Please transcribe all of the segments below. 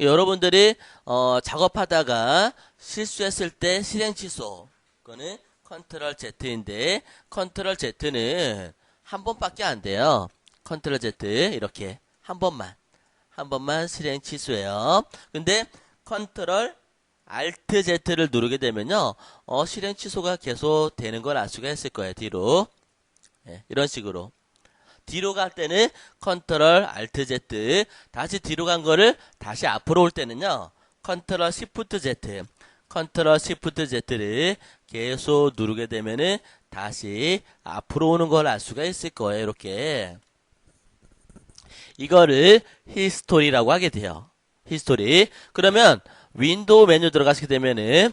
여러분들이 어, 작업하다가 실수했을 때 실행 취소. 그거는 컨트롤 Z인데 컨트롤 Z는 한 번밖에 안 돼요. 컨트롤 Z 이렇게 한 번만 한 번만 실행 취소해요. 근데 컨트롤 Alt Z를 누르게 되면요, 어, 실행 취소가 계속 되는 걸 알 수가 있을 거예요, 뒤로. 예, 이런 식으로. 뒤로 갈 때는 컨트롤 Alt Z, 다시 뒤로 간 거를 다시 앞으로 올 때는요, 컨트롤 Shift Z, 컨트롤 Shift Z를 계속 누르게 되면은 다시 앞으로 오는 걸 알 수가 있을 거예요, 이렇게. 이거를 히스토리라고 하게 돼요. 히스토리. 그러면 윈도우 메뉴 들어가시게 되면은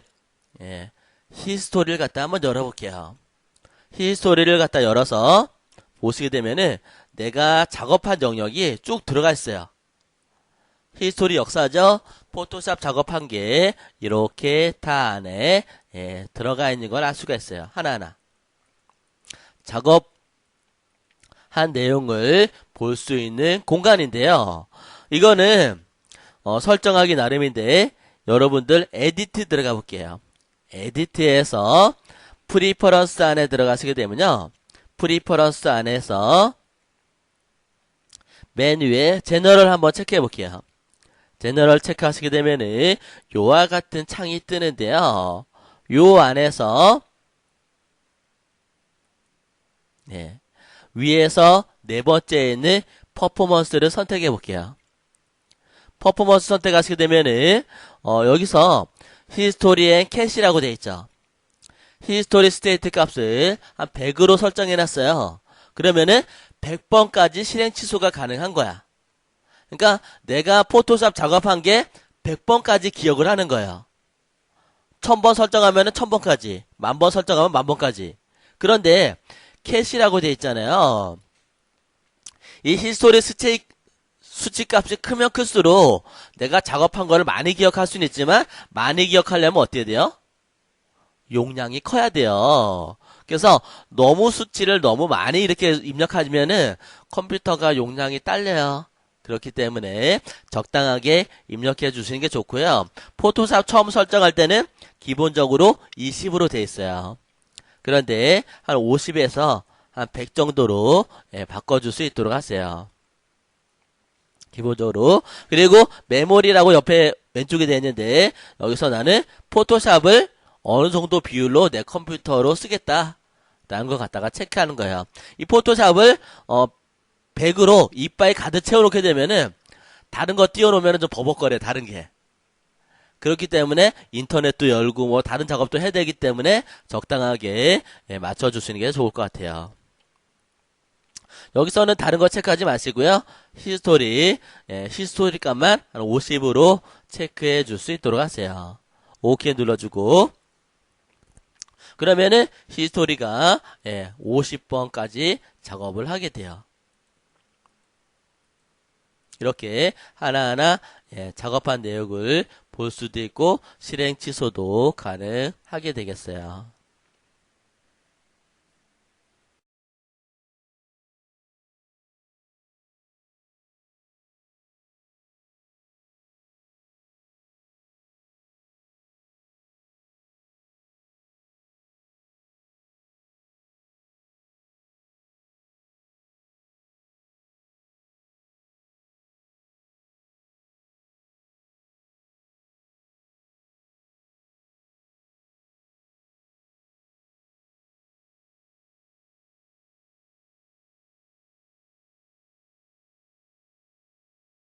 예, 히스토리를 갖다 한번 열어볼게요. 히스토리를 갖다 열어서 보시게 되면은 내가 작업한 영역이 쭉 들어가 있어요. 히스토리 역사죠. 포토샵 작업한 게 이렇게 다 안에 예, 들어가 있는 걸 알 수가 있어요. 하나하나. 작업 한 내용을 볼 수 있는 공간인데요. 이거는 어, 설정하기 나름인데 여러분들 에디트 들어가 볼게요. 에디트에서 프리퍼런스 안에 들어가시게 되면요. 프리퍼런스 안에서 맨 위에 제너럴 한번 체크해 볼게요. 제너럴 체크하시게 되면은 요와 같은 창이 뜨는데요. 요 안에서 네. 위에서 네 번째에 있는 퍼포먼스를 선택해 볼게요. 퍼포먼스 선택하시게 되면은 어, 여기서 히스토리 앤 캐시라고 돼 있죠. 히스토리 스테이트 값을 한 100으로 설정해 놨어요. 그러면은 100번까지 실행 취소가 가능한 거야. 그러니까 내가 포토샵 작업한 게 100번까지 기억을 하는 거예요. 1000번 설정하면은 1000번까지, 만번 설정하면 만번까지. 그런데 캐시라고 돼 있잖아요. 이 히스토리 스테이 수치 값이 크면 클수록 내가 작업한 거를 많이 기억할 수는 있지만 많이 기억하려면 어떻게 돼요? 용량이 커야 돼요. 그래서 너무 수치를 너무 많이 이렇게 입력하면은 컴퓨터가 용량이 딸려요. 그렇기 때문에 적당하게 입력해 주시는 게 좋고요. 포토샵 처음 설정할 때는 기본적으로 20으로 돼 있어요. 그런데 한 50에서 한 100 정도로 예, 바꿔줄 수 있도록 하세요. 기본적으로. 그리고 메모리라고 옆에 왼쪽에 되어 있는데 여기서 나는 포토샵을 어느 정도 비율로 내 컴퓨터로 쓰겠다. 라는 걸 갖다가 체크하는 거예요. 이 포토샵을 어 100으로 이빨 가득 채워놓게 되면은 다른 거 띄워놓으면 좀 버벅거려 다른 게. 그렇기 때문에 인터넷도 열고 뭐 다른 작업도 해야 되기 때문에 적당하게 예, 맞춰주시는 게 좋을 것 같아요. 여기서는 다른 거 체크하지 마시고요. 히스토리, 예, 히스토리 값만 한 50으로 체크해 줄 수 있도록 하세요. 오케이 눌러주고 그러면은 히스토리가 예, 50번까지 작업을 하게 돼요. 이렇게 하나하나 예, 작업한 내용을 볼 수도 있고 실행 취소도 가능하게 되겠어요.